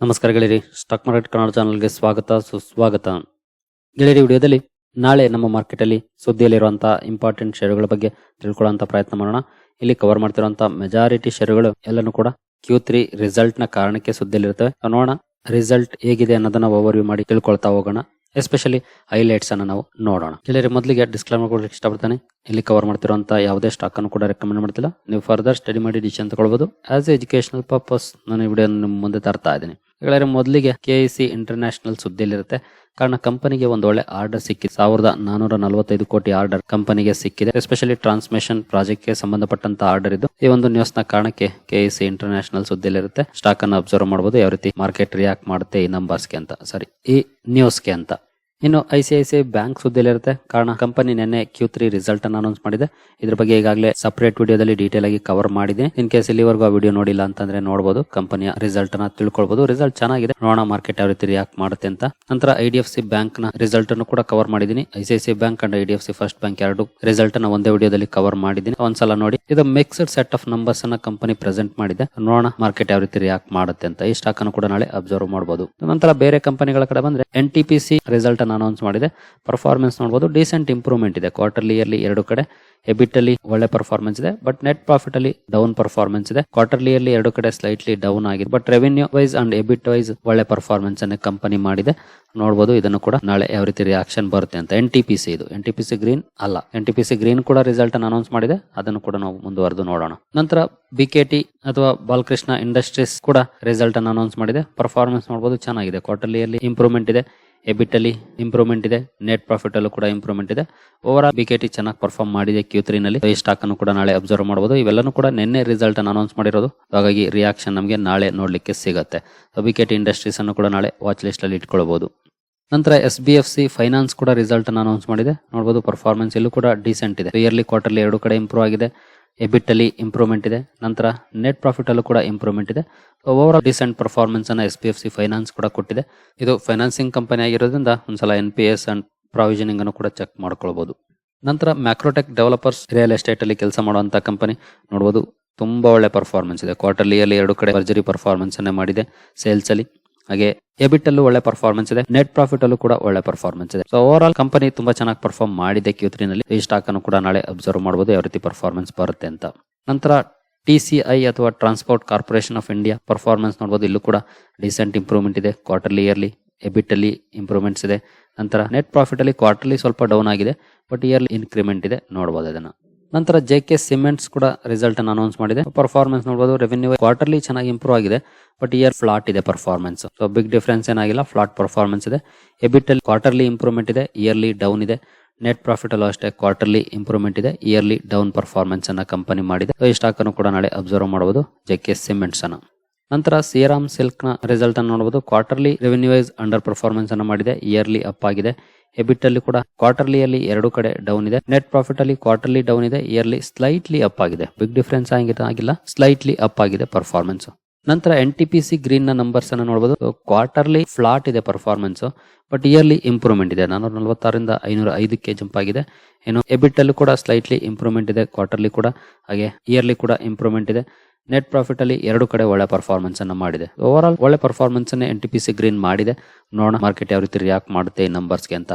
ನಮಸ್ಕಾರ ಗೆಳೆಯರಿ. Stock market Kannada ಚಾನಲ್ಗೆ ಸ್ವಾಗತ, ಸುಸ್ವಾಗತ. ಗೆಳೆಯರಿ, ವಿಡಿಯೋದಲ್ಲಿ ನಾಳೆ ನಮ್ಮ ಮಾರ್ಕೆಟಲ್ಲಿ ಸುದ್ದಿಯಲ್ಲಿರುವಂತಹ ಇಂಪಾರ್ಟೆಂಟ್ ಷೇರುಗಳ ಬಗ್ಗೆ ತಿಳ್ಕೊಳ್ಳುವಂತ ಪ್ರಯತ್ನ ಮಾಡೋಣ. ಇಲ್ಲಿ ಕವರ್ ಮಾಡ್ತಿರುವಂತಹ ಮೆಜಾರಿಟಿ ಷೇರುಗಳು ಎಲ್ಲನೂ ಕೂಡ ಕ್ಯೂ ತ್ರೀ ರಿಸಲ್ಟ್ನ ಕಾರಣಕ್ಕೆ ಸುದ್ದಿಯಲ್ಲಿರುತ್ತವೆ. ನೋಡೋಣ ರಿಸಲ್ಟ್ ಹೇಗಿದೆ ಅನ್ನೋದನ್ನ ಓವರ್ ವ್ಯೂ ಮಾಡಿ ತಿಳ್ಕೊಳ್ತಾ ಹೋಗೋಣ. ಎಸ್ಪೆಷಲಿ ಹೈಲೈಟ್ಸ್ ಅನ್ನ ನಾವು ನೋಡೋಣ. ಗೆಳೆಯರಿ, ಮೊದಲಿಗೆ ಡಿಸ್ಕ್ಲೈಮರ್ ಕೊಡಲಿಕ್ಕೆ ಇಷ್ಟಪಡ್ತಾನೆ. ಇಲ್ಲಿ ಕವರ್ ಮಾಡ್ತಿರುವಂತಹ ಯಾವುದೇ ಸ್ಟಾಕ್ ಅನ್ನು ಕೂಡ ರೆಕಮೆಂಡ್ ಮಾಡ್ತಿಲ್ಲ. ನೀವು ಫರ್ದರ್ ಸ್ಟಡಿ ಮಾಡಿ ಡಿಸಿಷನ್ ತಗೊಳ್ಬಹುದು ಆಸ್ ಎಜುಕೇಶನಲ್ ಪರ್ಪಸ್ ನಾನು ಈ ವಿಡಿಯೋ ನಿಮ್ಮ ಮುಂದೆ ತರ್ತಾ ಇದ್ದೀನಿ. ಹೇಳಿದ್ರೆ ಮೊದಲಿಗೆ ಕೆ ಐ ಸಿ ಇಂಟರ್ನ್ಯಾಷನಲ್ ಸುದ್ದಿಯಲ್ಲಿರುತ್ತೆ. ಕಾರಣ ಕಂಪನಿಗೆ ಒಂದು ಒಳ್ಳೆ ಆರ್ಡರ್ ಸಿಕ್ಕಿದೆ. ಸಾವಿರದ ನಾನೂರ ನಲವತ್ತೈದು ಕೋಟಿ ಆರ್ಡರ್ ಕಂಪನಿಗೆ ಸಿಕ್ಕಿದೆ. ಎಸ್ಪೆಷಲಿ ಟ್ರಾನ್ಸ್ಮಿಷನ್ ಪ್ರಾಜೆಕ್ಟ್ಗೆ ಸಂಬಂಧಪಟ್ಟಂತ ಆರ್ಡರ್ ಇದು. ಈ ಒಂದು ನ್ಯೂಸ್ನ ಕಾರಣಕ್ಕೆ ಕೆ ಐ ಸಿ ಇಂಟರ್ನ್ಯಾಷನಲ್ ಸುದ್ದಿಯಲ್ಲಿರುತ್ತೆ. ಸ್ಟಾಕ್ ಅನ್ನು ಅಬ್ಸರ್ವ್ ಮಾಡಬಹುದು ಯಾವ ರೀತಿ ಮಾರ್ಕೆಟ್ ರಿಯಾಕ್ಟ್ ಮಾಡುತ್ತೆ ಈ ನಂಬರ್ಸ್ಗೆ ಅಂತ. ಸಾರಿ ಈ ನ್ಯೂಸ್ಗೆ ಅಂತ. ಇನ್ನು I C I C bank ಸುದ್ದಿಯಲ್ಲಿರುತ್ತೆ. ಕಾರಣ, ಕಂಪನಿ ನಿನ್ನೆ ಕ್ಯೂ ತ್ರೀ ರಿಸಲ್ಟ್ ಅನ್ನು ಅನೌನ್ಸ್ ಮಾಡಿದೆ. ಇದ್ರ ಬಗ್ಗೆ ಈಗಾಗಲೇ ಸಪರೇಟ್ ವಿಡಿಯೋದಲ್ಲಿ ಡೀಟೇಲ್ ಆಗಿ ಕವರ್ ಮಾಡಿದೆ. ಇನ್ ಕೇಸ್ ಇಲ್ಲಿವರೆಗೂ ಆ ವಿಡಿಯೋ ನೋಡಿಲ್ಲ ಅಂತಂದ್ರೆ ನೋಡಬಹುದು ಕಂಪನಿಯ ರಿಸಲ್ಟ್ ಅನ್ನ ತಿಳ್ಕೊಳ್ಬಹುದು ರಿಸಲ್ಟ್ ಚೆನ್ನಾಗಿದೆ. ನೋಡೋಣ ಮಾರ್ಕೆಟ್ ಯಾವ ರೀತಿ ರಿಯಾಕ್ಟ್ ಮಾಡುತ್ತೆ ಅಂತ. ನಂತರ ಐ ಡಿ ಎಫ್ ಸಿ ಬ್ಯಾಂಕ್ನ ರಿಸಲ್ಟ್ ಅನ್ನು ಕೂಡ ಕವರ್ ಮಾಡಿದೀನಿ I C I C bank and I D F C first bank ಎರಡು ರಿಸಲ್ಟ್ ಅನ್ನ ಒಂದೇ ವಿಡಿಯೋದಲ್ಲಿ ಕವರ್ ಮಾಡಿದ್ದೀನಿ. ಒಂದ್ಸಲ ನೋಡಿ. ಇದು ಮಿಕ್ಸ್ಡ್ ಸೆಟ್ ಆಫ್ ನಂಬರ್ಸ್ ಅನ್ನ ಕಂಪನಿ ಪ್ರೆಸೆಂಟ್ ಮಾಡಿದೆ. ನೋಡೋಣ ಮಾರ್ಕೆಟ್ ಯಾವ ರೀತಿ ರಿಯಾಕ್ಟ್ ಮಾಡುತ್ತೆ ಅಂತ. ಈ ಸ್ಟಾಕ್ ಅನ್ನು ಕೂಡ ನಾಳೆ ಅಬ್ಸರ್ವ್ ಮಾಡಬಹುದು ನಂತರ ಬೇರೆ ಕಂಪನಿಗಳ ಕಡೆ ಬಂದ್ರೆ N T P C result ಅನ್ನು ಅನೌನ್ಸ್ ಮಾಡಿದೆ. ಪರ್ಫಾರ್ಮೆನ್ಸ್ ನೋಡಬಹುದು ಡೀಸೆಂಟ್ ಇಂಪ್ರೂವ್ಮೆಂಟ್ ಇದೆ. ಕ್ವಾರ್ಟರ್ಲಿ ಇಯರ್ಲಿ ಎರಡು ಕಡೆ ಎಬಿಟ್ ಅಲ್ಲಿ ಒಳ್ಳೆ ಪರ್ಫಾರ್ಮೆನ್ಸ್ ಇದೆ ಬಟ್ ನೆಟ್ ಪ್ರಾಫಿಟ್ ಅಲ್ಲಿ ಡೌನ್ ಪರ್ಫಾರ್ಮೆನ್ಸ್ ಇದೆ. ಕ್ವಾರ್ಟರ್ಲಿ ಅಲ್ಲಿ ಎರಡು ಕಡೆ ಸ್ಲೈಟ್ಲಿ ಡೌನ್ ಆಗಿದೆ but revenue wise and EBIT wise ಒಳ್ಳೆ ಪರ್ಫಾರ್ಮೆನ್ಸ್ ಅನ್ನು ಕಂಪನಿ ಮಾಡಿದೆ. ನೋಡಬಹುದು ಇದನ್ನು ಕೂಡ ನಾಳೆ ಯಾವ ರೀತಿ ರಿಯಾಕ್ಷನ್ ಬರುತ್ತೆ ಅಂತ. ಎನ್ ಇದು. ಎನ್ ಟಿ ಗ್ರೀನ್ ಅಲ್ಲ. ಎನ್ ಟಿ ಗ್ರೀನ್ ಕೂಡ ರಿಸಲ್ಟ್ ಅನ್ನು ಅನೌನ್ಸ್ ಮಾಡಿದೆ. ಅದನ್ನು ಕೂಡ ನಾವು ಮುಂದುವರೆದು ನೋಡೋಣ. ನಂತರ ಬಿ ಅಥವಾ ಬಾಲಕೃಷ್ಣ ಇಂಡಸ್ಟ್ರೀಸ್ ಕೂಡ ರಿಸಲ್ಟ್ ಅನ್ನು ಅನೌನ್ಸ್ ಮಾಡಿದೆ. ಪರ್ಫಾರ್ಮೆನ್ಸ್ ನೋಡಬಹುದು ಚೆನ್ನಾಗಿದೆ. ಕ್ವಾರ್ಟರ್ಲಿಯಲ್ಲಿ ಇಂಪ್ರೂವ್ಮೆಂಟ್ ಇದೆ. ಎಬಿಟ್ ಅಲ್ಲಿ ಇಂಪ್ರೂವ್ಮೆಂಟ್ ಇದೆ ನೆಟ್ ಪ್ರಾಫಿಟ್ ಅಲ್ಲೂ ಕೂಡ ಇಂಪ್ರೂವ್ಮೆಂಟ್ ಇದೆ. ಓವರ್ ಆಲ್ ಬಿಕೆಟಿ ಚೆನ್ನಾಗಿ ಪರ್ಫಾರ್ಮ್ ಮಾಡಿದೆ ಕ್ಯೂ ತ್ರೀ ನಲ್ಲಿ. ಈ ಸ್ಟಾಕ್ ಅನ್ನು ಕೂಡ ನಾಳೆ ಅಬ್ಸರ್ವ್ ಮಾಡಬಹುದು ಇವೆಲ್ಲನೂ ಕೂಡ ನಿನ್ನೆ ರಿಸಲ್ಟ್ ಅನ್ನು ಅನೌನ್ಸ್ ಮಾಡಿರೋದು. ಹಾಗಾಗಿ ರಿಯಾಕ್ಷನ್ ನಮಗೆ ನಾಳೆ ನೋಡಲಿಕ್ಕೆ ಸಿಗುತ್ತೆ. ಬಿಕೆಟಿ ಇಂಡಸ್ಟ್ರೀಸ್ ಅನ್ನು ಕೂಡ ನಾಳೆ ವಾಚ್ ಲಿಸ್ಟ್ ಅಲ್ಲಿ ಇಟ್ಕೊಳ್ಬಹುದು ನಂತರ S B F C finance ಕೂಡ ರಿಸಲ್ಟ್ ಅನ್ನು ಅನೌನ್ಸ್ ಮಾಡಿದೆ. ನೋಡಬಹುದು ಪರ್ಫಾರ್ಮೆನ್ಸ್ ಇಲ್ಲೂ ಕೂಡ ಡಿಸೆಂಟ್ ಇದೆ. ಇಯರ್ಲಿ ಕ್ವಾರ್ಟರ್ಲಿ ಎರಡು ಕಡೆ ಇಂಪ್ರೂವ್ ಆಗಿದೆ. ಎಬಿಟ್ ಅಲ್ಲಿ ಇಂಪ್ರೂವ್ಮೆಂಟ್ ಇದೆ. ನಂತರ ನೆಟ್ ಪ್ರಾಫಿಟ್ ಅಲ್ಲೂ ಕೂಡ ಇಂಪ್ರೂವ್ಮೆಂಟ್ ಇದೆ. ಓವರ್ ಆಲ್ ಡಿಸೆಂಟ್ ಪರ್ಫಾರ್ಮೆನ್ಸ್ ಅನ್ನ S P F C finance ಕೂಡ ಕೊಟ್ಟಿದೆ. ಇದು ಫೈನಾನ್ಸಿಂಗ್ ಕಂಪನಿ ಆಗಿರೋದ್ರಿಂದ ಒಂದ್ಸಲ N P S and provisioning ಅನ್ನು ಕೂಡ ಚೆಕ್ ಮಾಡ್ಕೊಳ್ಬಹುದು ನಂತರ ಮ್ಯಾಕ್ರೋಟೆಕ್ ಡೆವಲಪರ್ಸ್ ರಿಯಲ್ ಎಸ್ಟೇಟ್ ಅಲ್ಲಿ ಕೆಲಸ ಮಾಡುವಂತ ಕಂಪನಿ ನೋಡಬಹುದು ತುಂಬಾ ಒಳ್ಳೆ ಪರ್ಫಾರ್ಮೆನ್ಸ್ ಇದೆ. ಕ್ವಾರ್ಟರ್ಲಿ ಅಲ್ಲಿ ಎರಡು ಕಡೆ ಸರ್ಜರಿ ಪರ್ಫಾರ್ಮೆನ್ಸ್ ಅನ್ನೇ ಮಾಡಿದೆ. ಸೇಲ್ಸ್ ಅಲ್ಲಿ. ಹಾಗೆ ಎಬಿಟ್ ಅಲ್ಲೂ ಒಳ್ಳೆ ಪರ್ಫಾರ್ಮೆನ್ಸ್ ಇದೆ ನೆಟ್ ಪ್ರಾಫಿಟ್ ಅಲ್ಲೂ ಕೂಡ ಒಳ್ಳೆ ಪರ್ಫಾರ್ಮೆನ್ಸ್ ಇದೆ. ಸೊ ಓವರ್ ಆಲ್ ಕಂಪನಿ ತುಂಬಾ ಚೆನ್ನಾಗಿ ಪರ್ಫಾರ್ಮ್ ಮಾಡಿದೆ ಕ್ಯೂ ತ್ರೀ ನಲ್ಲಿ. ಈ ಸ್ಟಾಕ್ ಅನ್ನು ಕೂಡ ನಾಳೆ ಅಬ್ಸರ್ವ್ ಮಾಡಬಹುದು ಯಾವ ರೀತಿ ಪರ್ಫಾರ್ಮೆನ್ಸ್ ಬರುತ್ತೆ ಅಂತ. ನಂತರ ಟಿಸಿಐ ಅಥವಾ transport corporation of India performance ನೋಡಬಹುದು ಇಲ್ಲೂ ಕೂಡ ರೀಸೆಂಟ್ ಇಂಪ್ರೂವ್ಮೆಂಟ್ ಇದೆ ಕ್ವಾರ್ಟರ್ಲಿ ಇಯರ್ಲಿ ಎಬಿಟ್ ಅಲ್ಲಿ ಇಂಪ್ರೂವ್ಮೆಂಟ್ಸ್ ಇದೆ. ನಂತರ ನೆಟ್ ಪ್ರಾಫಿಟ್ ಅಲ್ಲಿ ಕ್ವಾರ್ಟರ್ಲಿ ಸ್ವಲ್ಪ ಡೌನ್ ಆಗಿದೆ ಬಟ್ ಇಯರ್ಲಿ ಇನ್ಕ್ರಿಮೆಂಟ್ ಇದೆ. ನೋಡಬಹುದು ಅದನ್ನ. ನಂತರ ಜೆ ಕೆ ಸಿಮೆಂಟ್ಸ್ ಕೂಡ ರಿಸಲ್ಟ್ ಅನ್ನು ಅನೌನ್ಸ್ ಮಾಡಿದೆ. ಪರ್ಫಾರ್ಮೆನ್ಸ್ ನೋಡಬಹುದು ರೆವೆನ್ಯೂ ಕ್ವಾರ್ಟರ್ಲಿ ಚೆನ್ನಾಗಿ ಇಂಪ್ರೂವ್ ಆಗಿದೆ ಬಟ್ ಇಯರ್ ಫ್ಲಾಟ್ ಇದೆ ಪರ್ಫಾರ್ಮೆನ್ಸ್ ಸೊ ಬಿಗ್ ಡಿಫರೆನ್ಸ್ ಏನಾಗಿಲ್ಲ ಫ್ಲಾಟ್ ಪರ್ಫಾರ್ಮೆನ್ಸ್ ಇದೆ. ಎಬಿಟ್ ಕ್ವಾರ್ಟರ್ಲಿ ಇಂಪ್ರೂವ್ಮೆಂಟ್ ಇದೆ ಇಯರ್ಲಿ ಡೌನ್ ಇದೆ. ನೆಟ್ ಪ್ರಾಫಿಟ್ ಅಲ್ಲೂ ಅಷ್ಟೇ ಕ್ವಾರ್ಟರ್ಲಿ ಇಂಪ್ರೂವ್ಮೆಂಟ್ ಇದೆ ಇಯರ್ಲಿ ಡೌನ್ ಪರ್ಫಾರ್ಮೆನ್ಸ್ ಅನ್ನ ಕಂಪನಿ ಮಾಡಿದೆ. ಈ ಸ್ಟಾಕ್ ಅನ್ನು ಕೂಡ ನಾಳೆ ಅಬ್ಸರ್ವ್ ಮಾಡಬಹುದು ಜೆ ಕೆ ಸಿಮೆಂಟ್ಸ್ ಅನ್ನ. ನಂತರ ಸಿಯರಾಮ್ ಸಿಲ್ಕ್ನ ರಿಸಲ್ಟ್ ಅನ್ನು ನೋಡಬಹುದು quarterly revenue wise under performance ಅನ್ನು ಮಾಡಿದೆ. ಇಯರ್ಲಿ ಅಪ್ ಆಗಿದೆ. ಎಬಿಟ್ ಅಲ್ಲಿ ಕೂಡ ಕ್ವಾರ್ಟರ್ಲಿ ಅಲ್ಲಿ ಎರಡು ಕಡೆ ಡೌನ್ ಇದೆ. ನೆಟ್ ಪ್ರಾಫಿಟ್ ಅಲ್ಲಿ ಕ್ವಾರ್ಟರ್ಲಿ ಡೌನ್ ಇದೆ. ಇಯರ್ಲಿ ಸ್ಲೈಟ್ಲಿ ಅಪ್ ಆಗಿದೆ. ಬಿಗ್ ಡಿಫರೆನ್ಸ್ ಆಗಿಲ್ಲ. ಸ್ಲೈಟ್ಲಿ ಅಪ್ ಆಗಿದೆ ಪರ್ಫಾರ್ಮೆನ್ಸ್ ನಂತರ ಎನ್ ಟಿ ಪಿ ಸಿ ಗ್ರೀನ್ನ ನಂಬರ್ಸ್ ಅನ್ನು ನೋಡಬಹುದು ಕ್ವಾರ್ಟರ್ಲಿ ಫ್ಲಾಟ್ ಇದೆ ಪರ್ಫಾರ್ಮೆನ್ಸ್ ಬಟ್ ಇಯರ್ಲಿ ಇಂಪ್ರೂವ್ಮೆಂಟ್ ಇದೆ. ನಾನೂರ ನಲವತ್ತಾರರಿಂದ ಐನೂರ ಐದಕ್ಕೆ ಜಂಪ್ ಆಗಿದೆ. ಏನು ಎಬಿಟ್ ಅಲ್ಲೂ ಕೂಡ ಸ್ಲೈಟ್ಲಿ ಇಂಪ್ರೂವ್ಮೆಂಟ್ ಇದೆ. ಕ್ವಾರ್ಟರ್ಲಿ ಕೂಡ ಹಾಗೆ ಇಯರ್ಲಿ ಕೂಡ ಇಂಪ್ರೂವ್ಮೆಂಟ್ ಇದೆ. ನೆಟ್ ಪ್ರಾಫಿಟ್ ಅಲ್ಲಿ ಎರಡು ಕಡೆ ಒಳ್ಳೆ ಪರ್ಫಾರ್ಮೆನ್ಸ್ ಅನ್ನ ಮಾಡಿದೆ. ಓವರ್ ಆಲ್ ಒಳ್ಳೆ ಪರ್ಫಾರ್ಮೆನ್ಸ್ ಅನ್ನ N T P C green ಮಾಡಿದೆ. ನೋಡೋಣ ಮಾರ್ಕೆಟ್ ಯಾವ ರೀತಿ ರಿಯಾಕ್ಟ್ ಮಾಡುತ್ತೆ ಈ ನಂಬರ್ಸ್ಗೆ ಅಂತ.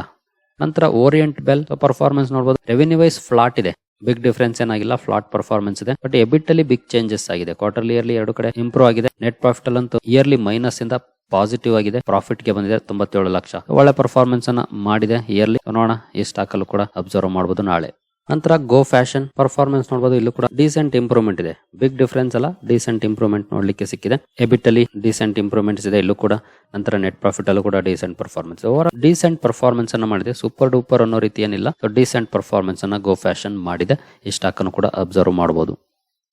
ನಂತರ ಓರಿಯಂಟ್ ಬೆಲ್ ಪರ್ಫಾರ್ಮೆನ್ಸ್ ನೋಡಬಹುದು ರೆವೆನ್ಯೂ ವೈಸ್ ಫ್ಲಾಟ್ ಇದೆ. ಬಿಗ್ ಡಿಫರೆನ್ಸ್ ಏನಾಗಿಲ್ಲ ಫ್ಲಾಟ್ ಪರ್ಫಾರ್ಮೆನ್ಸ್ ಇದೆ. ಬಟ್ ಎಬಿಟ್ ಅಲ್ಲಿ ಬಿಗ್ ಚೇಂಜಸ್ ಆಗಿದೆ. ಕ್ವಾರ್ಟರ್ಲಿ ಇಯರ್ಲಿ ಎರಡು ಕಡೆ ಇಂಪ್ರೂವ್ ಆಗಿದೆ. ನೆಟ್ ಪ್ರಾಫಿಟ್ ಅಲ್ಲಂತೂ ಇಯರ್ಲಿ ಮೈನಸ್ ಇಂದ ಪಾಸಿಟಿವ್ ಆಗಿದೆ. ಪ್ರಾಫಿಟ್ಗೆ ಬಂದಿದೆ ತೊಂಬತ್ತೇಳು ಲಕ್ಷ. ಒಳ್ಳೆ ಪರ್ಫಾರ್ಮೆನ್ಸ್ ಅನ್ನ ಮಾಡಿದೆ ಇಯರ್ಲಿ ನೋಡೋಣ ಈ ಸ್ಟಾಕ್ ಅಲ್ಲೂ ಕೂಡ ಅಬ್ಸರ್ವ್ ಮಾಡಬಹುದು ನಾಳೆ. ನಂತರ ಗೋ ಫ್ಯಾಷನ್ ಪರ್ಫಾರ್ಮೆನ್ಸ್ ನೋಡಬಹುದು ಇಲ್ಲೂ ಕೂಡ ಡಿಸೆಂಟ್ ಇಂಪ್ರೂವ್ಮೆಂಟ್ ಇದೆ. ಬಿಗ್ ಡಿಫರೆನ್ಸ್ ಅಲ್ಲ ಡಿಸೆಂಟ್ ಇಂಪ್ರೂವ್ಮೆಂಟ್ ನೋಡ್ಲಿಕ್ಕೆ ಸಿಕ್ಕಿದೆ. ಎಬಿಟ್ ಅಲ್ಲಿ ಡಿಸೆಂಟ್ ಇಂಪ್ರೂವ್ಮೆಂಟ್ಸ್ ಇದೆ ಇಲ್ಲೂ ಕೂಡ. ನಂತರ ನೆಟ್ ಪ್ರಾಫಿಟ್ ಅಲ್ಲೂ ಕೂಡ decent performance over decent performance ಅನ್ನ ಮಾಡಿದೆ. ಸೂಪರ್ ಡೂಪರ್ ಅನ್ನೋ ರೀತಿ ಏನಿಲ್ಲ ಡಿಸೆಂಟ್ ಪರ್ಫಾರ್ಮೆನ್ಸ್ ಅನ್ನ ಗೋ ಫ್ಯಾಷನ್ ಮಾಡಿದೆ. ಈ ಸ್ಟಾಕ್ ಅನ್ನು ಕೂಡ ಅಬ್ಸರ್ವ್ ಮಾಡಬಹುದು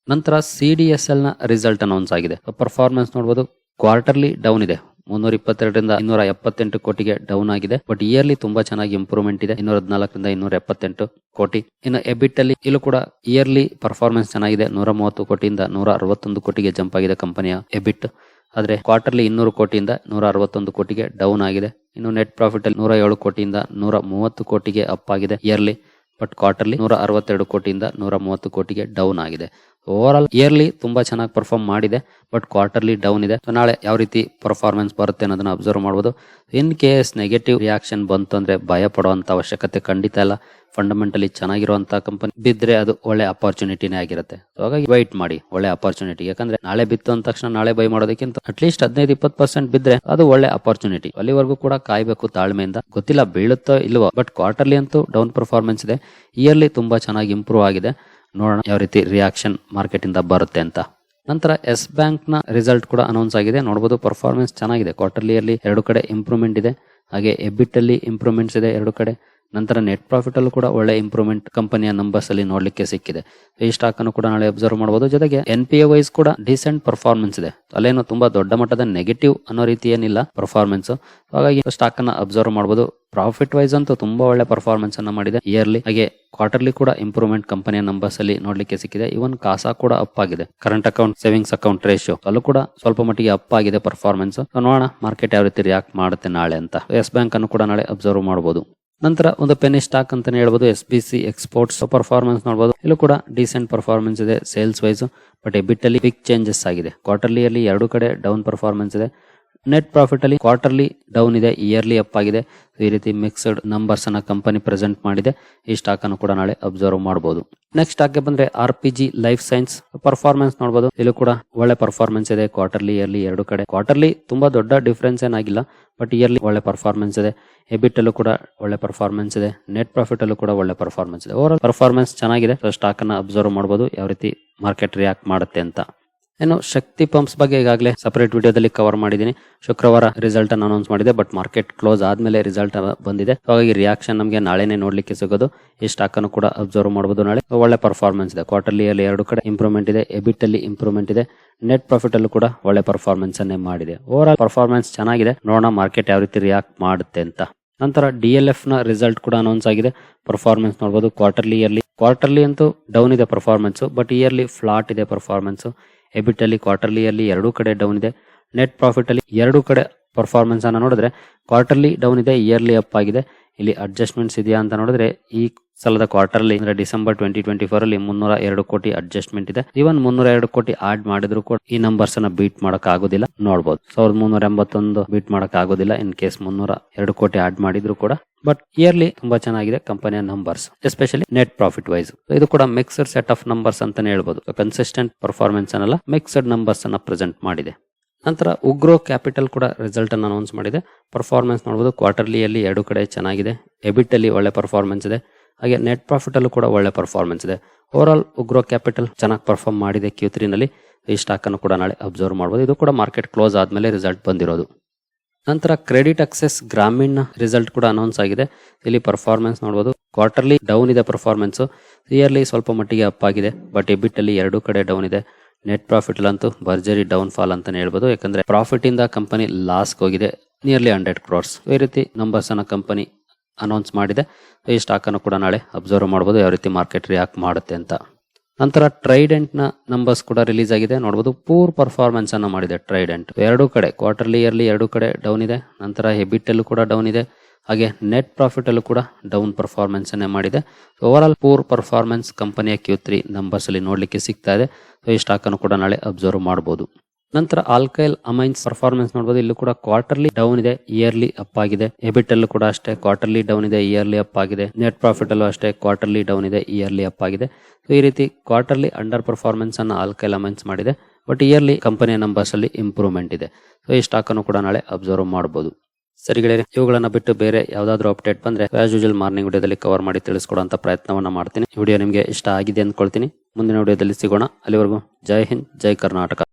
ನಂತರ ಸಿ ಡಿ ಎಸ್ ಎಲ್ನ ರಿಸಲ್ಟ್ ಅನೌನ್ಸ್ ಆಗಿದೆ. ಪರ್ಫಾರ್ಮೆನ್ಸ್ ನೋಡಬಹುದು ಕ್ವಾರ್ಟರ್ಲಿ ಡೌನ್ ಇದೆ. ಮುನ್ನೂರ ಇಪ್ಪತ್ತೆರಡರಿಂದ ಇನ್ನೂರ ಎಪ್ಪತ್ತೆಂಟು ಕೋಟಿಗೆ ಡೌನ್ ಆಗಿದೆ. ಬಟ್ ಇಯರ್ಲಿ ತುಂಬಾ ಚೆನ್ನಾಗಿ ಇಂಪ್ರೂವ್ಮೆಂಟ್ ಇದೆ. ಇನ್ನೂರ ಹದಿನಾಲ್ಕರಿಂದ ಇನ್ನೂರ ಎಪ್ಪತ್ತೆಂಟು ಕೋಟಿ. ಇನ್ನು ಎಬಿಟ್ ಅಲ್ಲಿ ಇಲ್ಲೂ ಕೂಡ ಇಯರ್ಲಿ ಪರ್ಫಾರ್ಮೆನ್ಸ್ ಚೆನ್ನಾಗಿದೆ. ನೂರ ಮೂವತ್ತು ಕೋಟಿಯಿಂದ ನೂರ ಅರವತ್ತೊಂದು ಕೋಟಿಗೆ ಜಂಪ್ ಆಗಿದೆ ಕಂಪನಿಯ ಎಬಿಟ್ ಆದ್ರೆ ಕ್ವಾರ್ಟರ್ಲಿ ಇನ್ನೂರು ಕೋಟಿಯಿಂದ ನೂರ ಅರವತ್ತೊಂದು ಕೋಟಿಗೆ ಡೌನ್ ಆಗಿದೆ. ಇನ್ನು ನೆಟ್ ಪ್ರಾಫಿಟ್ ಅಲ್ಲಿ ನೂರ ಏಳು ಕೋಟಿಯಿಂದ ನೂರ ಮೂವತ್ತು ಕೋಟಿಗೆ ಅಪ್ ಆಗಿದೆ ಇಯರ್ಲಿ ಬಟ್ ಕ್ವಾರ್ಟರ್ಲಿ ನೂರ ಅರವತ್ತೆರಡು ಕೋಟಿಯಿಂದ ನೂರ ಮೂವತ್ತು ಕೋಟಿಗೆ ಡೌನ್ ಆಗಿದೆ. ಓವರ್ ಇಯರ್ಲಿ ತುಂಬಾ ಚೆನ್ನಾಗಿ ಪರ್ಫಾರ್ಮ್ ಮಾಡಿದೆ ಬಟ್ ಕ್ವಾರ್ಟರ್ಲಿ ಡೌನ್ ಇದೆ. ಸೊ ನಾಳೆ ಯಾವ ರೀತಿ ಪರ್ಫಾರ್ಮೆನ್ಸ್ ಬರುತ್ತೆ ಅನ್ನೋದನ್ನ ಅಬ್ಸರ್ವ್ ಮಾಡ್ಬೋದು. ಇನ್ ಕೇಸ್ ನೆಗೆಟಿವ್ ರಿಯಾಕ್ಷನ್ ಬಂತು ಅಂದ್ರೆ ಭಯ ಪಡುವಂತ ಅವಶ್ಯಕತೆ ಖಂಡಿತ ಇಲ್ಲ. ಫಂಡಮೆಂಟಲಿ ಚೆನ್ನಾಗಿರುವಂತಹ ಕಂಪನಿ ಬಿದ್ದರೆ ಅದು ಒಳ್ಳೆ ಅಪಾರ್ಚುನಿಟಿನೇ ಆಗಿರುತ್ತೆ. ಸೊ ಹಾಗಾಗಿ ವೈಟ್ ಮಾಡಿ, ಒಳ್ಳೆ ಅಪಾರ್ಚುನಿಟಿ ಯಾಕಂದ್ರೆ ನಾಳೆ ಬಿತ್ತು ಅಂದ ತಕ್ಷಣ ನಾಳೆ ಬೈ ಮಾಡೋದಕ್ಕಿಂತ ಅಟ್ಲೀಸ್ಟ್ ಹದಿನೈದು, ಇಪ್ಪತ್ತು ಪರ್ಸೆಂಟ್ ಬಿದ್ದರೆ ಅದು ಒಳ್ಳೆ ಅಪಾರ್ಚುನಿಟಿ ಅಲ್ಲಿವರೆಗೂ ಕೂಡ ಕಾಯ್ಬೇಕು ತಾಳ್ಮೆಯಿಂದ. ಗೊತ್ತಿಲ್ಲ ಬೀಳುತ್ತೋ ಇಲ್ವೋ ಬಟ್ ಕ್ವಾರ್ಟರ್ಲಿ ಅಂತೂ ಡೌನ್ ಪರ್ಫಾರ್ಮೆನ್ಸ್ ಇದೆ. ಇಯರ್ಲಿ ತುಂಬಾ ಚೆನ್ನಾಗಿ ಇಂಪ್ರೂವ್ ಆಗಿದೆ. ನೋಡೋಣ ಯಾವ ರೀತಿ ರಿಯಾಕ್ಷನ್ ಮಾರ್ಕೆಟ್ ಇಂದ ಬರುತ್ತೆ ಅಂತ. ನಂತರ ಎಸ್ ಬ್ಯಾಂಕ್ನ ರಿಸಲ್ಟ್ ಕೂಡ ಅನೌನ್ಸ್ ಆಗಿದೆ. ನೋಡಬಹುದು ಪರ್ಫಾರ್ಮೆನ್ಸ್ ಚೆನ್ನಾಗಿದೆ. ಕ್ವಾರ್ಟರ್ಲಿಯಲ್ಲಿ ಎರಡು ಕಡೆ ಇಂಪ್ರೂವ್ಮೆಂಟ್ ಇದೆ. ಹಾಗೆ ಎಬಿಟ್ ಅಲ್ಲಿ ಇಂಪ್ರೂವ್ಮೆಂಟ್ಸ್ ಇದೆ ಎರಡು ಕಡೆ. ನಂತರ ನೆಟ್ ಪ್ರಾಫಿಟ್ ಅಲ್ಲೂ ಕೂಡ ಒಳ್ಳೆ ಇಂಪ್ರೂವ್ಮೆಂಟ್ ಕಂಪನಿಯ ನಂಬರ್ಸ್ ಅಲ್ಲಿ ನೋಡ್ಲಿಕ್ಕೆ ಸಿಕ್ಕಿದೆ. ಈ ಸ್ಟಾಕ್ ಅನ್ನು ಕೂಡ ನಾಳೆ ಅಬ್ಸರ್ವ್ ಮಾಡಬಹುದು ಜೊತೆಗೆ ಎನ್ ಪಿ ಎ ವೈಸ್ ಕೂಡ ಡಿಸೆಂಟ್ ಪರ್ಫಾರ್ಮೆನ್ಸ್ ಇದೆ. ಅಲ್ಲೇನು ತುಂಬಾ ದೊಡ್ಡ ಮಟ್ಟದ ನೆಗೆಟಿವ್ ಅನ್ನೋ ರೀತಿ ಏನಿಲ್ಲ ಪರ್ಫಾರ್ಮೆನ್ಸ್ ಹಾಗಾಗಿ ಸ್ಟಾಕ್ ಅನ್ನ ಅಬ್ಸರ್ವ್ ಮಾಡಬಹುದು ಪ್ರಾಫಿಟ್ ವೈಸ್ ಅಂತೂ ತುಂಬಾ ಒಳ್ಳೆ ಪರ್ಫಾರ್ಮೆನ್ಸ್ ಅನ್ನ ಮಾಡಿದೆ. ಇಯರ್ಲಿ ಹಾಗೆ ಕ್ವಾರ್ಟರ್ಲಿ ಕೂಡ ಇಂಪ್ರೂವ್ಮೆಂಟ್ ಕಂಪನಿಯ ನಂಬರ್ಸ್ ಅಲ್ಲಿ ನೋಡ್ಲಿಕ್ಕೆ ಸಿಕ್ಕಿದೆ. ಇವನ್ ಕಾಸಾ ಕೂಡ ಅಪ್ ಆಗಿದೆ. Current account savings account ratio ಅಲ್ಲೂ ಕೂಡ ಸ್ವಲ್ಪ ಮಟ್ಟಿಗೆ ಅಪ್ ಆಗಿದೆ ಪರ್ಫಾರ್ಮೆನ್ಸ್ ನೋಡೋಣ ಮಾರ್ಕೆಟ್ ಯಾವ ರೀತಿ ರಿಯಾಕ್ಟ್ ಮಾಡುತ್ತೆ ನಾಳೆ ಅಂತ. ಎಸ್ ಬ್ಯಾಂಕ್ ಅನ್ನು ಕೂಡ ನಾಳೆ ಅಬ್ಸರ್ವ್ ಮಾಡಬಹುದು ನಂತರ ಒಂದು ಪೆನ್ನಿ ಸ್ಟಾಕ್ ಅಂತಾನೆ ಹೇಳ್ಬೋದು S B C exports performance ನೋಡಬಹುದು ಇಲ್ಲೂ ಕೂಡ ಡಿಸೆಂಟ್ ಪರ್ಫಾರ್ಮೆನ್ಸ್ ಇದೆ ಸೇಲ್ಸ್ ವೈಸ್ ಬಟ್ ಎಬಿಟ್ ಅಲ್ಲಿ ಬಿಗ್ ಚೇಂಜಸ್ ಆಗಿದೆ. ಕ್ವಾರ್ಟರ್ಲಿ ಎರಡು ಕಡೆ ಡೌನ್ ಪರ್ಫಾರ್ಮೆನ್ಸ್ ಇದೆ. ನೆಟ್ ಪ್ರಾಫಿಟ್ ಅಲ್ಲಿ ಕ್ವಾರ್ಟರ್ಲಿ ಡೌನ್ ಇದೆ ಇಯರ್ಲಿ ಅಪ್ ಆಗಿದೆ. ಈ ರೀತಿ ಮಿಕ್ಸ್ಡ್ ನಂಬರ್ಸ್ ಅನ್ನ ಕಂಪನಿ ಪ್ರೆಸೆಂಟ್ ಮಾಡಿದೆ. ಈ ಸ್ಟಾಕ್ ಅನ್ನು ಕೂಡ ನಾಳೆ ಅಬ್ಸರ್ವ್ ಮಾಡಬಹುದು ನೆಕ್ಸ್ಟ್ ಸ್ಟಾಕ್ ಬಂದ್ರೆ R P G life science performance ನೋಡಬಹುದು ಇಲ್ಲೂ ಕೂಡ ಒಳ್ಳೆ ಪರ್ಫಾರ್ಮೆನ್ಸ್ ಇದೆ. ಕ್ವಾರ್ಟರ್ಲಿ ಇಯರ್ಲಿ ಎರಡು ಕಡೆ. ಕ್ವಾರ್ಟರ್ಲಿ ತುಂಬಾ ದೊಡ್ಡ ಡಿಫ್ರೆನ್ಸ್ ಏನಾಗಿಲ್ಲ ಬಟ್ ಇಯರ್ಲಿ ಒಳ್ಳೆ ಪರ್ಫಾರ್ಮೆನ್ಸ್ ಇದೆ. ಎಬಿಟ್ ಅಲ್ಲೂ ಕೂಡ ಒಳ್ಳೆ ಪರ್ಫಾರ್ಮೆನ್ಸ್ ಇದೆ. ನೆಟ್ ಪ್ರಾಫಿಟ್ ಅಲ್ಲೂ ಕೂಡ ಒಳ್ಳೆ ಪರ್ಫಾರ್ಮೆನ್ಸ್ ಇದೆ. ಓವರ್ ಪರ್ಫಾರ್ಮೆನ್ಸ್ ಚೆನ್ನಾಗಿದೆ. ಸ್ಟಾಕ್ ಅನ್ನ ಅಬ್ಸರ್ವ್ ಮಾಡಬಹುದು ಯಾವ ರೀತಿ ಮಾರ್ಕೆಟ್ ರಿಯಾಕ್ಟ್ ಮಾಡುತ್ತೆ ಅಂತ. ಇನ್ನು ಶಕ್ತಿ ಪಂಪ್ಸ್ ಬಗ್ಗೆ ಈಗಾಗಲೇ ಸಪರೇಟ್ ವಿಡಿಯೋದಲ್ಲಿ ಕವರ್ ಮಾಡಿದ್ದೀನಿ. ಶುಕ್ರವಾರ ರಿಸಲ್ಟ್ ಅನ್ನು ಅನೌನ್ಸ್ ಮಾಡಿದೆ ಬಟ್ ಮಾರ್ಕೆಟ್ ಕ್ಲೋಸ್ ಆದಮೇಲೆ ರಿಸಲ್ಟ್ ಬಂದಿದೆ. ಹಾಗಾಗಿ ರಿಯಾಕ್ಷನ್ ನಮಗೆ ನಾಳೆನೆ ನೋಡಲಿಕ್ಕೆ ಸಿಗೋದು. ಈ ಸ್ಟಾಕ್ ಅನ್ನು ಕೂಡ ಅಬ್ಸರ್ವ್ ಮಾಡಬಹುದು ನಾಳೆ. ಒಳ್ಳೆ ಪರ್ಫಾರ್ಮೆನ್ಸ್ ಇದೆ. ಕ್ವಾರ್ಟರ್ಲಿ ಅಲ್ಲಿ ಎರಡು ಕಡೆ ಇಂಪ್ರೂವ್ಮೆಂಟ್ ಇದೆ ಎಬಿಟ್ ಅಲ್ಲಿ ಇಂಪ್ರೂವ್ಮೆಂಟ್ ಇದೆ. ನೆಟ್ ಪ್ರಾಫಿಟ್ ಅಲ್ಲೂ ಕೂಡ ಒಳ್ಳೆ ಪರ್ಫಾರ್ಮೆನ್ಸ್ ಅನ್ನೇ ಮಾಡಿದೆ. ಓವರ್ ಆಲ್ ಪರ್ಫಾರ್ಮೆನ್ಸ್ ಚೆನ್ನಾಗಿದೆ. ನೋಡೋಣ ಮಾರ್ಕೆಟ್ ಯಾವ ರೀತಿ ರಿಯಾಕ್ಟ್ ಮಾಡುತ್ತೆ ಅಂತ. ನಂತರ ಡಿ ಎಲ್ ಎಫ್ನ ರಿಸಲ್ಟ್ ಕೂಡ ಅನೌನ್ಸ್ ಆಗಿದೆ. ಪರ್ಫಾರ್ಮೆನ್ಸ್ ನೋಡಬಹುದು ಕ್ವಾರ್ಟರ್ಲಿ ಇಯರ್ಲಿ ಕ್ವಾರ್ಟರ್ಲಿ ಅಂತೂ ಡೌನ್ ಇದೆ ಪರ್ಫಾರ್ಮೆನ್ಸ್ ಬಟ್ ಇಯರ್ಲಿ ಫ್ಲಾಟ್ ಇದೆ ಪರ್ಫಾರ್ಮೆನ್ಸ್ ಎಬಿಟ್ ಅಲ್ಲಿ ಕ್ವಾರ್ಟರ್ಲಿ ಅಲ್ಲಿ ಎರಡೂ ಕಡೆ ಡೌನ್ ಇದೆ. ನೆಟ್ ಪ್ರಾಫಿಟ್ ಅಲ್ಲಿ ಎರಡು ಕಡೆ ಪರ್ಫಾರ್ಮೆನ್ಸ್ ಅನ್ನ ನೋಡಿದ್ರೆ ಕ್ವಾರ್ಟರ್ಲಿ ಡೌನ್ ಇದೆ ಇಯರ್ಲಿ ಅಪ್ ಆಗಿದೆ. ಇಲ್ಲಿ ಅಡ್ಜಸ್ಟ್ಮೆಂಟ್ಸ್ ಇದೆಯಾ ಅಂತ ನೋಡಿದ್ರೆ ಈ ಸಲದ ಕ್ವಾರ್ಟರ್ಲಿ ಅಂದ್ರೆ ಡಿಸೆಂಬರ್ ಟ್ವೆಂಟಿ ಟ್ವೆಂಟಿ ಫೋರ್ ಅಲ್ಲಿ ಮುನ್ನೂರ ಎರಡು ಕೋಟಿ ಅಡ್ಜಸ್ಟ್ಮೆಂಟ್ ಇದೆ. ಇವನ್ ಮುನ್ನೂರ ಎರಡು ಕೋಟಿ ಆಡ್ ಮಾಡಿದ್ರು ಕೂಡ ಈ ನಂಬರ್ಸ್ ಅನ್ನ ಬೀಟ್ ಮಾಡಕ್ ಆಗೋದಿಲ್ಲ. ನೋಡಬಹುದು ಸಾವಿರದ ಮುನ್ನೂರ ಎಂಬತ್ತೊಂದು ಬೀಟ್ ಮಾಡಕ್ ಆಗೋದಿಲ್ಲ. ಇನ್ ಕೇಸ್ ಮುನ್ನೂರ ಎರಡು ಕೋಟಿ ಆಡ್ ಮಾಡಿದ್ರು ಕೂಡ ಬಟ್ ಇಯರ್ಲಿ ತುಂಬಾ ಚೆನ್ನಾಗಿದೆ ಕಂಪನಿಯ numbers especially net profit wise ಇದು ಕೂಡ ಮಿಕ್ಸ್ಡ್ ಸೆಟ್ ಆಫ್ ನಂಬರ್ಸ್ ಅಂತಾನೆ ಹೇಳ್ಬೋದು. ಕನ್ಸಿಸ್ಟೆಂಟ್ ಪರ್ಫಾರ್ಮೆನ್ಸ್ ಅನ್ನಲ್ಲ ಮಿಕ್ಸ್ಡ್ ನಂಬರ್ಸ್ ಅನ್ನ ಪ್ರೆಸೆಂಟ್ ಮಾಡಿದೆ. ನಂತರ ಉಗ್ರೋ ಕ್ಯಾಪಿಟಲ್ ಕೂಡ ರಿಸಲ್ಟ್ ಅನ್ನು ಅನೌನ್ಸ್ ಮಾಡಿದೆ. ಪರ್ಫಾರ್ಮೆನ್ಸ್ ನೋಡಬಹುದು ಕ್ವಾರ್ಟರ್ಲಿಯಲ್ಲಿ ಎರಡು ಕಡೆ ಚೆನ್ನಾಗಿದೆ. ಎಬಿಟ್ ಅಲ್ಲಿ ಒಳ್ಳೆ ಪರ್ಫಾರ್ಮೆನ್ಸ್ ಇದೆ. ಹಾಗೆ ನೆಟ್ ಪ್ರಾಫಿಟ್ ಅಲ್ಲೂ ಕೂಡ ಒಳ್ಳೆ ಪರ್ಫಾರ್ಮೆನ್ಸ್ ಇದೆ. ಓವರ್ ಆಲ್ ಉಗ್ರೋ ಕ್ಯಾಪಿಟಲ್ ಚೆನ್ನಾಗಿ ಪರ್ಫಾರ್ಮ್ ಮಾಡಿದೆ ಕ್ಯೂ ತ್ರೀನಲ್ಲಿ ಈ ಸ್ಟಾಕ್ ಅನ್ನು ಕೂಡ ನಾಳೆ ಅಬ್ಸರ್ವ್ ಮಾಡಬಹುದು ಇದು ಕೂಡ ಮಾರ್ಕೆಟ್ ಕ್ಲೋಸ್ ಆದ್ಮೇಲೆ ರಿಸಲ್ಟ್ ಬಂದಿರೋದು. ನಂತರ ಕ್ರೆಡಿಟ್ ಅಕ್ಸೆಸ್ ಗ್ರಾಮೀಣ ರಿಸಲ್ಟ್ ಕೂಡ ಅನೌನ್ಸ್ ಆಗಿದೆ. ಇಲ್ಲಿ ಪರ್ಫಾರ್ಮೆನ್ಸ್ ನೋಡಬಹುದು ಕ್ವಾರ್ಟರ್ಲಿ ಡೌನ್ ಇದೆ ಪರ್ಫಾರ್ಮೆನ್ಸ್ ಇಯರ್ಲಿ ಸ್ವಲ್ಪ ಮಟ್ಟಿಗೆ ಅಪ್ ಆಗಿದೆ. ಬಟ್ ಎಬಿಟ್ ಅಲ್ಲಿ ಎರಡು ಕಡೆ ಡೌನ್ ಇದೆ. ನೆಟ್ ಪ್ರಾಫಿಟ್ ಅಂತೂ ಭರ್ಜರಿ ಡೌನ್ ಫಾಲ್ ಅಂತಾನೆ ಹೇಳ್ಬೋದು. ಯಾಕಂದ್ರೆ ಪ್ರಾಫಿಟ್ ಇಂದ ಕಂಪನಿ ಲಾಸ್ ಹೋಗಿದೆ. ನಿಯರ್ಲಿ ಹಂಡ್ರೆಡ್ ಕ್ರೋರ್ಸ್ ಈ ರೀತಿ ನಂಬರ್ಸ್ ಅನ್ನ ಕಂಪನಿ ಅನೌನ್ಸ್ ಮಾಡಿದೆ. ಈ ಸ್ಟಾಕ್ ಅನ್ನು ಕೂಡ ನಾಳೆ ಅಬ್ಸರ್ವ್ ಮಾಡಬಹುದು ಯಾವ ರೀತಿ ಮಾರ್ಕೆಟ್ ರಿಯಾಕ್ಟ್ ಮಾಡುತ್ತೆ ಅಂತ. ನಂತರ ಟ್ರೈಡೆಂಟ್ನ ನಂಬರ್ಸ್ ಕೂಡ ರಿಲೀಸ್ ಆಗಿದೆ. ನೋಡಬಹುದು ಪೂರ್ ಪರ್ಫಾರ್ಮೆನ್ಸ್ ಅನ್ನ ಮಾಡಿದೆ ಟ್ರೈಡೆಂಟ್ ಎರಡು ಕಡೆ ಕ್ವಾರ್ಟರ್ಲಿ ಇಯರ್ಲಿ ಎರಡು ಕಡೆ ಡೌನ್ ಇದೆ. ನಂತರ ಹೆಬಿಟ್ ಅಲ್ಲೂ ಕೂಡ ಡೌನ್ ಇದೆ. ಹಾಗೆ ನೆಟ್ ಪ್ರಾಫಿಟ್ ಅಲ್ಲೂ ಕೂಡ ಡೌನ್ ಪರ್ಫಾರ್ಮೆನ್ಸ್ ಅನ್ನೇ ಮಾಡಿದೆ. ಓವರ್ ಆಲ್ ಪೂರ್ ಪರ್ಫಾರ್ಮೆನ್ಸ್ ಕಂಪನಿಯ ಕ್ಯೂ ತ್ರೀ ನಂಬರ್ಸ್ ಅಲ್ಲಿ ನೋಡ್ಲಿಕ್ಕೆ ಸಿಗ್ತಾ ಇದೆ. ಸೊ ಈ ಸ್ಟಾಕ್ ಅನ್ನು ಕೂಡ ನಾಳೆ ಅಬ್ಸರ್ವ್ ಮಾಡಬಹುದು ನಂತರ ಆಲ್ಕೈಲ್ ಅಮೈನ್ಸ್ ಪರ್ಫಾರ್ಮೆನ್ಸ್ ನೋಡಬಹುದು ಇಲ್ಲೂ ಕೂಡ ಕ್ವಾರ್ಟರ್ಲಿ ಡೌನ್ ಇದೆ ಇಯರ್ಲಿ ಅಪ್ ಆಗಿದೆ. ಎಬಿಟ್ ಅಲ್ಲೂ ಕೂಡ ಅಷ್ಟೇ ಕ್ವಾರ್ಟರ್ಲಿ ಡೌನ್ ಇದೆ ಇಯರ್ಲಿ ಅಪ್ ಆಗಿದೆ. ನೆಟ್ ಪ್ರಾಫಿಟ್ ಅಲ್ಲೂ ಅಷ್ಟೇ ಕ್ವಾರ್ಟರ್ಲಿ ಡೌನ್ ಇದೆ ಇಯರ್ಲಿ ಅಪ್ ಆಗಿದೆ. ಸೊ ಈ ರೀತಿ ಕ್ವಾರ್ಟರ್ಲಿ ಅಂಡರ್ ಪರ್ಫಾರ್ಮೆನ್ಸ್ ಅನ್ನು ಆಲ್ಕೈಲ್ ಅಮೈನ್ಸ್ ಮಾಡಿದೆ. ಬಟ್ ಇಯರ್ಲಿ ಕಂಪನಿಯ ನಂಬರ್ಸ್ ಅಲ್ಲಿ ಇಂಪ್ರೂವ್ಮೆಂಟ್ ಇದೆ. ಸೊ ಈ ಸ್ಟಾಕ್ ಅನ್ನು ಕೂಡ ನಾಳೆ ಅಬ್ಸರ್ವ್ ಮಾಡಬಹುದು ಸರಿ ಗೆಳೆಯರೆ, ಇವುಗಳನ್ನ ಬಿಟ್ಟು ಬೇರೆ ಯಾವ್ದಾದ್ರು ಅಪ್ಡೇಟ್ ಬಂದ್ರೆ ಆಸ್ ಯೂಜಲ್ ಮಾರ್ನಿಂಗ್ ವಿಡಿಯೋದಲ್ಲಿ ಕವರ್ ಮಾಡಿ ತಿಳಿಸ್ಕೊಡುವಂತ ಪ್ರಯತ್ನವನ್ನ ಮಾಡ್ತೀನಿ. ವಿಡಿಯೋ ನಿಮಗೆ ಇಷ್ಟ ಆಗಿದೆ ಅಂದ್ಕೊಳ್ತೀನಿ. ಮುಂದಿನ ವಿಡಿಯೋದಲ್ಲಿ ಸಿಗೋಣ. ಅಲ್ಲಿವರೆಗೂ ಜೈ ಹಿಂದ್, ಜೈ ಕರ್ನಾಟಕ.